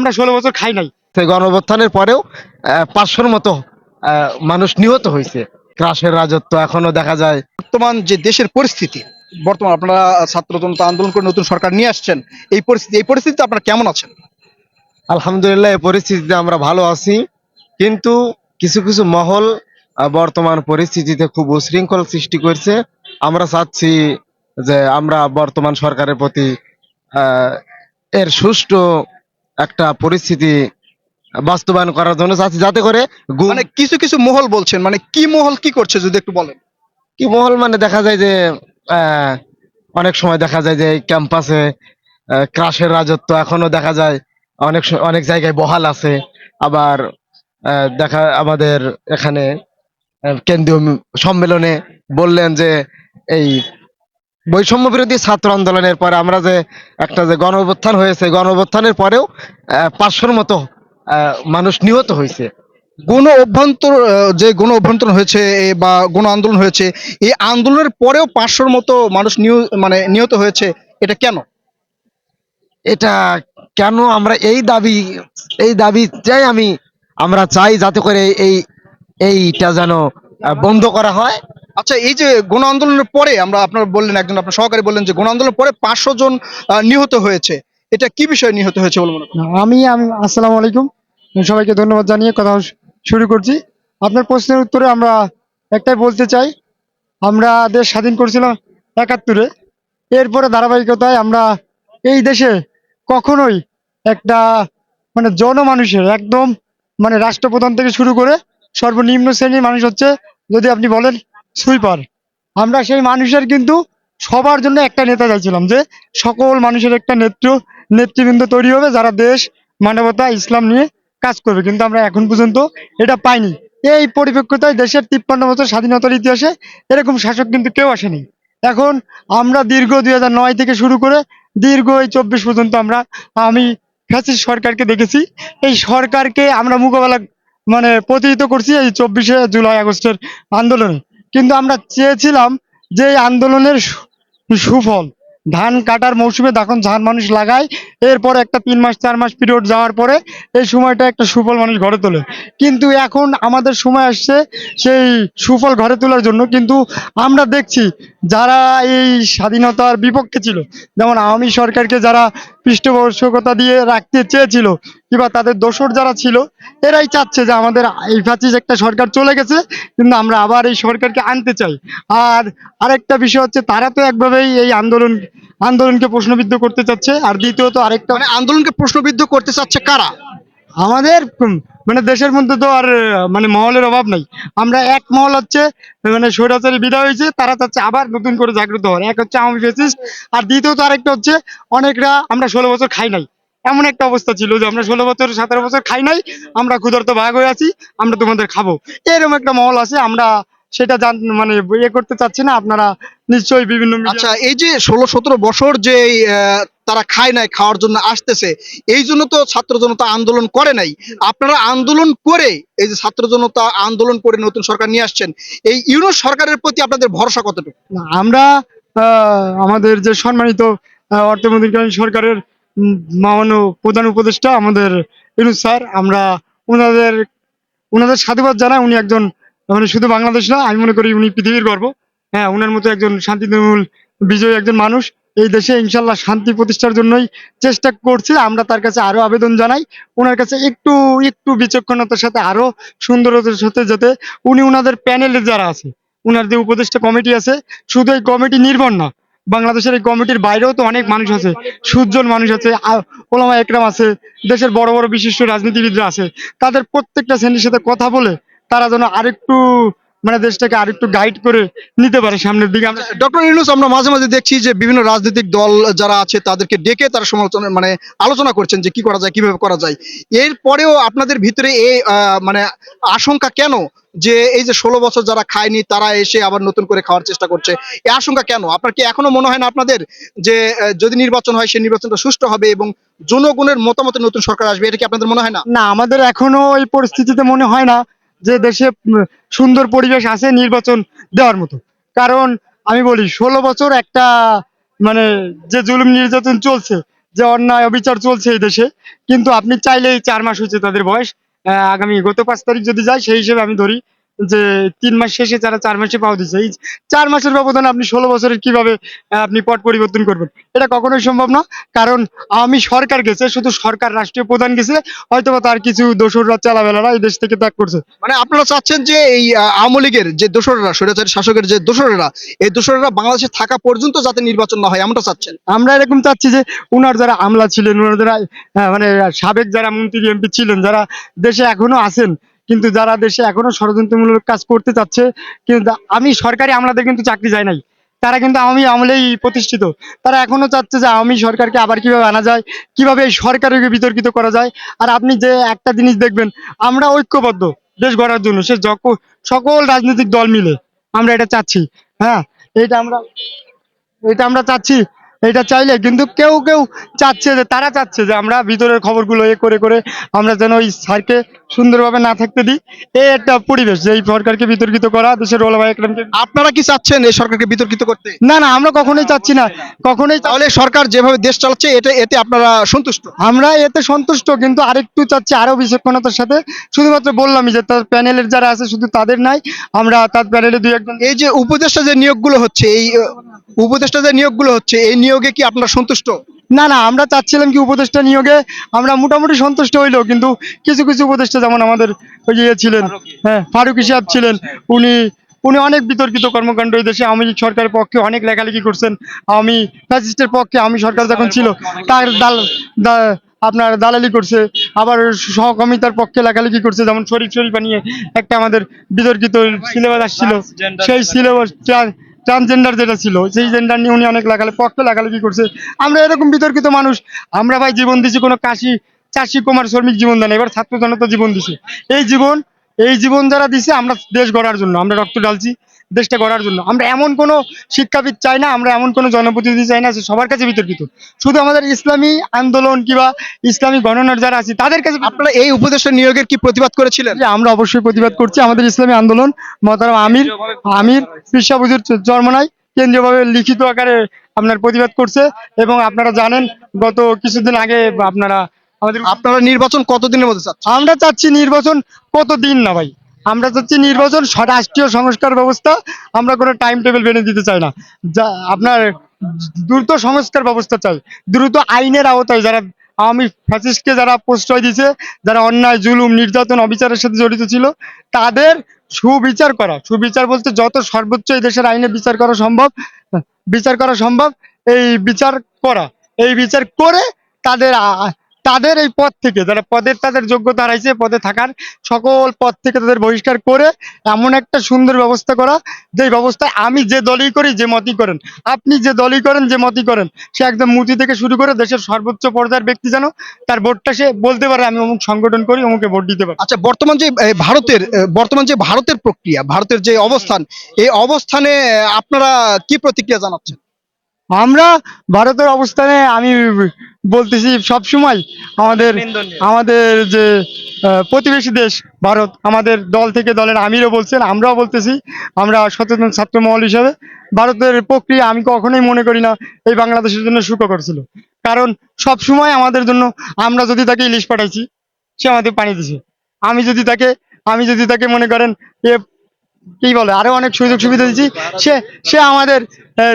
আমরা ষোলো বছর খাই নাই। সেই গণঅভ্যুত্থানের পরেও পাঁচশোর মতো মানুষ নিহত হয়েছে। ক্রাশের রাজত্ব এখনও দেখা যায়। বর্তমান যে দেশের পরিস্থিতি বর্তমান আপনারা ছাত্র জনতা আন্দোলন করে নতুন সরকার নিয়ে আসছেন এই পরিস্থিতি এই পরিস্থিতিতে আপনারা কেমন আছেন? আলহামদুলিল্লাহ এই পরিস্থিতিতে আমরা ভালো আছি। কিন্তু কিছু কিছু মহল আহ, বর্তমান পরিস্থিতিতে খুব উশৃঙ্খল সৃষ্টি করছে। আমরা চাচ্ছি যে আমরা বর্তমান সরকারের প্রতি আহ, এর সুষ্ঠু একটা পরিস্থিতি বাস্তবায়ন করার জন্য চাচ্ছি যাতে করে গুম- মানে কিছু কিছু মহল বলছেন মানে কি মহল কি করছে যদি একটু বলেন? কি মহল মানে দেখা যায় যে আহ, অনেক সময় দেখা যায় যে এই ক্যাম্পাসে ক্রাশের রাজত্ব এখনও দেখা যায় অনেক স- অনেক জায়গায় বহাল আছে। আবার আহ, দেখা আমাদের এখানে আহ, কেন্দ্রীয় ম- সম্মেলনে বললেন যে এই বৈষম্য বিরোধী ছাত্র আন্দোলনের পরে আমরা যে একটা যে গণ অভ্যুত্থান হয়েছে গণ অভ্যুত্থানের পরেও পাঁচশোর মতো মানুষ নিহত হয়েছে। গণ অভ্যন্তর যে গণ অভ্যন্তরণ হয়েছে বা গণ আন্দোলন হয়েছে, এই আন্দোলনের পরেও পাঁচশোর মতো মানুষ মানে নিহত হয়েছে, এটা কেন? এটা কেন আমরা এই দাবি এই দাবি চাই আমি, আমরা চাই যাতে করে এই, এইটা যেন বন্ধ করা হয়। আচ্ছা এই যে গণ আন্দোলনের পরে আমরা আপনার বললেন, একজন আপনার সহকারী বললেন যে গণ আন্দোলনের পরে পাঁচশো জন নিহত হয়েছে। এটা কি বিষয়ে নিহত হয়েছে বলে মনে আমি আমি, আসসালামু আলাইকুম। সবাইকে ধন্যবাদ জানিয়ে কথা শুরু করছি। আপনার প্রশ্নের উত্তরে আমরা একটাই বলতে চাই। আমরা দেশ স্বাধীন করেছিলাম একাত্তরে। এরপরে ধারাবাহিকতায় আমরা এই দেশে কখনোই একটা মানে জনমানুষের একদম মানে রাষ্ট্রপ্রধান থেকে শুরু করে সর্বনিম্ন শ্রেণির মানুষ হচ্ছে, যদি আপনি বলেন সুইপার। আমরা সেই মানুষের কিন্তু সবার জন্য একটা নেতা চাইছিলাম যে সকল মানুষের একটা নেতৃ নেতৃবৃন্দ তৈরি হবে যারা দেশ, মানবতা, ইসলাম নিয়ে কাজ করবে। কিন্তু আমরা এখন পর্যন্ত এটা পাইনি। এই পরিপ্রেক্ষিতায় দেশের তিপ্পান্ন বছর স্বাধীনতার ইতিহাসে এরকম শাসক কিন্তু কেউ আসেনি। এখন আমরা দীর্ঘ দুই নয় থেকে শুরু করে দীর্ঘ এই চব্বিশ পর্যন্ত আমরা, আমি ফ্যাসিস সরকারকে দেখেছি। এই সরকারকে আমরা মোকাবেলা মানে প্রতিহিত করছি এই চব্বিশে জুলাই আগস্টের আন্দোলনে। কিন্তু আমরা চেয়েছিলাম যে এই আন্দোলনের সুফল। ধান কাটার মৌসুমে যখন ধান মানুষ লাগায়, এরপর একটা তিন মাস, চার মাস পিরিয়ড যাওয়ার পরে এই সময়টা একটা সুফল মানুষ ঘরে তোলে। কিন্তু এখন আমাদের সময় আসছে সেই সুফল ঘরে তোলার জন্য। কিন্তু আমরা দেখছি যারা এই স্বাধীনতার বিপক্ষে ছিল, যেমন আওয়ামী সরকারকে যারা পৃষ্ঠপোষকতা দিয়ে রাখতে চেয়েছিল। কিংবা তাদের দোসর যারা ছিল এরাই চাচ্ছে যে আমাদের এই ফাঁচিস একটা সরকার চলে গেছে কিন্তু আমরা আবার এই সরকারকে আনতে চাই। আর আরেকটা বিষয় হচ্ছে তারা তো একভাবেই এই আন্দোলন আন্দোলনকে প্রশ্নবিদ্ধ করতে চাচ্ছে। আর দ্বিতীয়ত আরেকটা মানে আন্দোলনকে প্রশ্নবিদ্ধ করতে চাচ্ছে কারা? আমাদের মানে দেশের মধ্যে তো আর মানে মহলের অভাব নাই। আমরা এক মহল হচ্ছে মানে স্বৈরাচারী বিদায় হয়েছে, তারা চাচ্ছে আবার নতুন করে জাগ্রত হওয়ার। এক হচ্ছে আওয়ামী ফেসিস্ট, আর দ্বিতীয়ত আরেকটা হচ্ছে, অনেকরা আমরা ষোলো বছর খাই নাই। এমন একটা অবস্থা ছিল যে আমরা ষোলো বছর, সতেরো বছর খাই নাই, আমরা ক্ষুধার্ত ভাগ হয়ে আছি, আমরা তোমাদের খাব। এরকম একটা মহল আছে, আমরা সেটা জান মানে ইয়ে করতে চাচ্ছি না আপনারা নিশ্চয়ই বিভিন্ন আচ্ছা এই যে ষোলো সতেরো বছর যে তারা খায় নাই খাওয়ার জন্য আসতেছে এই জন্য তো ছাত্র জনতা আন্দোলন করে নাই। আপনারা আন্দোলন করে এই যে ছাত্র জনতা আন্দোলন করে নতুন সরকার নিয়ে আসছেন এই ইউনুস সরকারের প্রতি আপনাদের ভরসা কতটুকু? আমরা আহ, আমাদের যে সম্মানিত অর্থমন্ত্রী সরকারের মাননীয় প্রধান উপদেষ্টা আমাদের ইনুস স্যার আমরা ওনাদের ওনাদের সাধুবাদ জানাই। উনি একজন মানে শুধু বাংলাদেশ না, আমি মনে করি উনি পৃথিবীর গর্ব। হ্যাঁ ওনার মতো একজন শান্তিমূল বিজয়ী একজন মানুষ এই দেশে ইনশাল্লাহ শান্তি প্রতিষ্ঠার জন্যই চেষ্টা করছে। আমরা তার কাছে আরও আবেদন জানাই ওনার কাছে একটু একটু বিচক্ষণতার সাথে আরও সুন্দরতার সাথে যাতে উনি ওনাদের প্যানেলের যারা আছে ওনার যে উপদেষ্টা কমিটি আছে, শুধু এই কমিটি নির্ভর না, বাংলাদেশের এই কমিটির বাইরেও তো অনেক মানুষ আছে, সুজন মানুষ আছে ওলামা একরাম আছে, দেশের বড় বড় বিশিষ্ট রাজনীতিবিদরা আছে, তাদের প্রত্যেকটা শ্রেণির সাথে কথা বলে তারা যেন আরেকটু মানে দেশটাকে আরেকটু গাইড করে নিতে পারে সামনের দিকে। আমরা ডক্টর ইউনুস আমরা মাঝে মাঝে দেখছি যে বিভিন্ন রাজনৈতিক দল যারা আছে তাদেরকে ডেকে তারা সমালোচনা মানে আলোচনা করছেন যে কি করা যায় কীভাবে করা যায়। এরপরেও আপনাদের ভিতরে এই মানে আশঙ্কা কেন? যে এই যে ষোলো বছর যারা খায়নি তারা এসে আবার নতুন করে খাওয়ার চেষ্টা করছে এই আশঙ্কা কেন? আপনার কি এখনও মনে হয় না আপনাদের যে যদি নির্বাচন হয় সেই নির্বাচনটা সুষ্ঠু হবে এবং জনগণের মতামতে নতুন সরকার আসবে এটা কি আপনাদের মনে হয় না? না আমাদের এখনও এই পরিস্থিতিতে মনে হয় না। যে দেশে সুন্দর পরিবেশ আছে নির্বাচন দেওয়ার মতো। কারণ আমি বলি, ষোলো বছর একটা মানে যে জুলুম নির্যাতন চলছে, যে অন্যায় অবিচার চলছে এই দেশে, কিন্তু আপনি চাইলেই চার মাস হয়েছে তাদের বয়স আগামী গত পাঁচ তারিখ যদি যায়, সেই হিসেবে আমি ধরি যে তিন মাস শেষে যারা চার মাসে পাওয়া দিচ্ছে এই চার মাসের ব্যবধানে আপনি ষোলো বছরের কীভাবে আপনি পট পরিবর্তন করবেন? এটা কখনোই সম্ভব না কারণ আমি সরকার গেছে শুধু সরকার রাষ্ট্রীয় প্রধান গেছে হয়তো বা তার কিছু দোসররা চালাবেলারা এই দেশ থেকে ত্যাগ করছে। মানে আপনারা চাচ্ছেন যে এই আওয়ামী লীগের যে দোসরেরা স্বৈরাচারী শাসকের যে দোসরেরা এই দোসরেরা বাংলাদেশে থাকা পর্যন্ত যাতে নির্বাচন না হয় এমনটা চাচ্ছেন? আমরা এরকম চাচ্ছি যে উনার যারা আমলা ছিলেন উনার যারা মানে সাবেক যারা মন্ত্রী এমপি ছিলেন যারা দেশে এখনও আছেন কিন্তু যারা দেশে এখনও ষড়যন্ত্রমূলক কাজ করতে চাচ্ছে, কিন্তু আমি সরকারি আমলাদের কিন্তু চাকরি যায় নাই। তারা কিন্তু আমি আমলেই প্রতিষ্ঠিত। তারা এখনও চাচ্ছে যে আমি সরকারকে আবার কীভাবে আনা যায়, কীভাবে এই সরকারকে বিতর্কিত করা যায়। আর আপনি যে একটা জিনিস দেখবেন, আমরা ঐক্যবদ্ধ দেশ গড়ার জন্য। সে সকল রাজনৈতিক দল মিলে আমরা এটা চাচ্ছি। হ্যাঁ এটা আমরা এটা আমরা চাচ্ছি এটা চাইলে কিন্তু কেউ কেউ চাচ্ছে যে, তারা চাচ্ছে যে আমরা ভিতরের খবরগুলো এ করে করে আমরা যেন ওই স্যারকে সুন্দরভাবে না থাকতে দিই। এই একটা পরিবেশ যে এই সরকারকে বিতর্কিত করা দেশের ওলামা একরামকে আপনারা কি চাচ্ছেন এই সরকারকে বিতর্কিত করতে? না না আমরা কখনোই চাচ্ছি না। কখনোই তাহলে সরকার যেভাবে দেশ চালাচ্ছে এটা এতে আপনারা সন্তুষ্ট? আমরা এতে সন্তুষ্ট কিন্তু আরেকটু চাচ্ছি আরও বিচক্ষণতার সাথে। শুধুমাত্র বললামই যে তার প্যানেলের যারা আছে শুধু তাদের নাই আমরা তার প্যানেলে দুই একজন এই যে উপদেষ্টা যে নিয়োগগুলো হচ্ছে এই উপদেষ্টা যে নিয়োগগুলো হচ্ছে এই নিয়োগে কি আপনারা সন্তুষ্ট? না না আমরা চাচ্ছিলাম কি উপদেষ্টা নিয়োগে আমরা মোটামুটি সন্তুষ্ট হইলেও কিন্তু কিছু কিছু উপদেষ্টা যেমন আমাদের ওই ইয়ে ছিলেন হ্যাঁ ফারুকি সাহেব ছিলেন উনি উনি অনেক বিতর্কিত কর্মকাণ্ড এই দেশে আওয়ামী লীগ সরকারের পক্ষে অনেক লেখালেখি করছেন আমি ফ্যাসিস্টের পক্ষে আমি সরকার যখন ছিল তার দাল দা- আপনার দালালি করছে আবার সহকর্মিতার পক্ষে লেখালেখি করছে যেমন শরীফ শরীফা নিয়ে একটা আমাদের বিতর্কিত সিলেবাস আসছিল সেই সিলেবাস ট্রান্সজেন্ডার যেটা ছিল, সেই জেন্ডার নিয়ে উনি অনেক লাগালে পক্ত লাগালে কি করছে? আমরা এরকম বিতর্কিত মানুষ, আমরা ভাই জীবন দিছি কোনো কাশি, চাষি, কুমার, শ্রমিক জীবন দেন এবার ছাত্র জনতা জীবন দিছে। এই জীবন এই জীবন যারা দিছে, আমরা দেশ গড়ার জন্য, আমরা রক্ত ঢালছি। দেশটা গড়ার জন্য। আমরা এমন কোনো শিক্ষাবিদ চাই না আমরা এমন কোনো জনপ্রতিনিধি চাই না যে সবার কাছে বিতর্কিত। শুধু আমাদের ইসলামী আন্দোলন কিংবা ইসলামী গণনার যারা আছে তাদের কাছে আপনারা এই উপদেষ্টা নিয়োগের কি প্রতিবাদ করেছিলেন? যে আমরা অবশ্যই প্রতিবাদ করছি আমাদের ইসলামী আন্দোলন। মহতারাম আমির আমির পিসা বুজুর জন্মনায় কেন্দ্রীয়ভাবে লিখিত আকারে আপনার প্রতিবাদ করছে এবং আপনারা জানেন গত কিছুদিন আগে আপনারা আমাদের আপনারা নির্বাচন কতদিনের মধ্যে চাচ্ছেন? আমরা চাচ্ছি নির্বাচন কত দিন না ভাই? আমরা চাচ্ছি নির্বাচন রাষ্ট্রীয় সংস্কার ব্যবস্থা। আমরা কোনো টাইম টেবিল বেঁধে দিতে চাই না। যা, আপনার দ্রুত সংস্কার ব্যবস্থা চাই। দ্রুত আইনের আওতায় যারা আওয়ামী ফ্যাসিস্টকে যারা প্রশ্রয় দিছে যারা অন্যায়, জুলুম, নির্যাতন, অবিচারের সাথে জড়িত ছিল, তাদের সুবিচার করা। সুবিচার বলতে যত সর্বোচ্চ এই দেশের আইনে বিচার করা সম্ভব, বিচার করা সম্ভব, এই বিচার করা। এই বিচার করে তাদের তাদের এই পদ থেকে, যারা পদের তাদের যোগ্যতা হারাইছে, পদে থাকার সকল পদ থেকে তাদের বহিষ্কার করে এমন একটা সুন্দর ব্যবস্থা করা, যে ব্যবস্থায় আমি যে দলই করি, যে মতই করেন। আপনি যে দলই করেন, যে মতই করেন। সে একদম মুতি থেকে শুরু করে দেশের সর্বোচ্চ পর্যায়ের ব্যক্তি যেন, তার ভোটটা সে বলতে পারে, আমি অমুক সংগঠন করি, অমুকে ভোট দিতে পারি। আচ্ছা বর্তমান যে ভারতের বর্তমান যে ভারতের প্রক্রিয়া, ভারতের যে অবস্থান, এই অবস্থানে আপনারা কি প্রতিক্রিয়া জানাচ্ছেন? আমরা ভারতের অবস্থানে আমি বলতেছি সব সময় আমাদের আমাদের যে প্রতিবেশী দেশ ভারত আমাদের দল থেকে দলের আমিরও বলছেন আমরাও বলতেছি। আমরা সচেতন ছাত্র মহল হিসাবে ভারতের প্রক্রিয়া আমি কখনোই মনে করি না এই বাংলাদেশের জন্য সুখকর ছিল। কারণ সব সময় আমাদের জন্য আমরা যদি তাকে ইলিশ পাঠাইছি সে আমাদের পানি দিছে। আমি যদি তাকে আমি যদি তাকে মনে করেন এ কি বলে? আরও অনেক সুযোগ সুবিধা দিচ্ছি সে সে আমাদের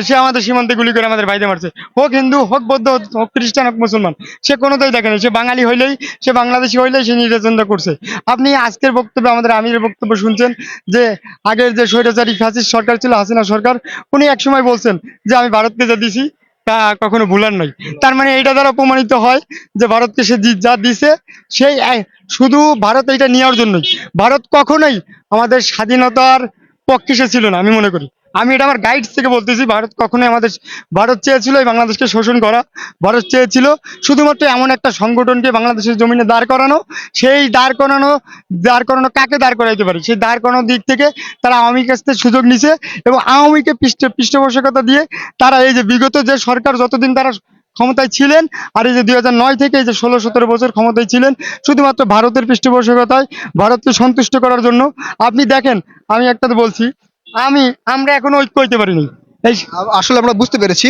সে আমাদের সীমান্তে গুলি করে আমাদের বাইরে মারছে। হোক হিন্দু, হোক বৌদ্ধ, হোক খ্রিস্টান, হোক মুসলমান, সে কোনোটাই দেখে না সে বাঙালি হইলেই, সে বাংলাদেশি হইলেই সে নির্যাতনটা করছে। আপনি আজকের বক্তব্যে, আমাদের আমিরের বক্তব্য শুনছেন যে, আগের যে স্বৈরাচারী, ফ্যাসিস্ট সরকার ছিল, হাসিনা সরকার, উনি একসময় বলছেন যে, আমি ভারতকে যা দিছি তা কখনো ভুলার নয়। তার মানে এটা দ্বারা প্রমাণিত হয় যে ভারতকে সে যা দিছে, সেই শুধু ভারত এটা নেওয়ার জন্যই। ভারত কখনোই আমাদের স্বাধীনতার পক্ষে সে ছিল না, আমি মনে করি। আমি এটা আমার গাইডস থেকে বলতেছি, ভারত কখনোই আমাদের ভারত চেয়েছিল এই বাংলাদেশকে শোষণ করা, ভারত চেয়েছিল শুধুমাত্র এমন একটা সংগঠনকে বাংলাদেশের জমিনে দাঁড় করানো, সেই দাঁড় করানো দাঁড় করানো কাকে দাঁড় করাইতে পারে? সেই দাঁড় করানোর দিক থেকে তারা আওয়ামী কাছ থেকে সুযোগ নিছে এবং আওয়ামীকে পৃষ্ঠ পৃষ্ঠপোষকতা দিয়ে তারা এই যে বিগত যে সরকার যতদিন তারা ক্ষমতায় ছিলেন আর এই যে দুই নয় থেকে এই যে ষোলো সতেরো বছর ক্ষমতায় ছিলেন, শুধুমাত্র ভারতের পৃষ্ঠপোষকতায় ভারতকে সন্তুষ্ট করার জন্য, আপনি দেখেন, আমি একটা বলছি আমি আমরা এখনও ঐক্য হইতে পারিনি। আসলে আমরা বুঝতে পেরেছি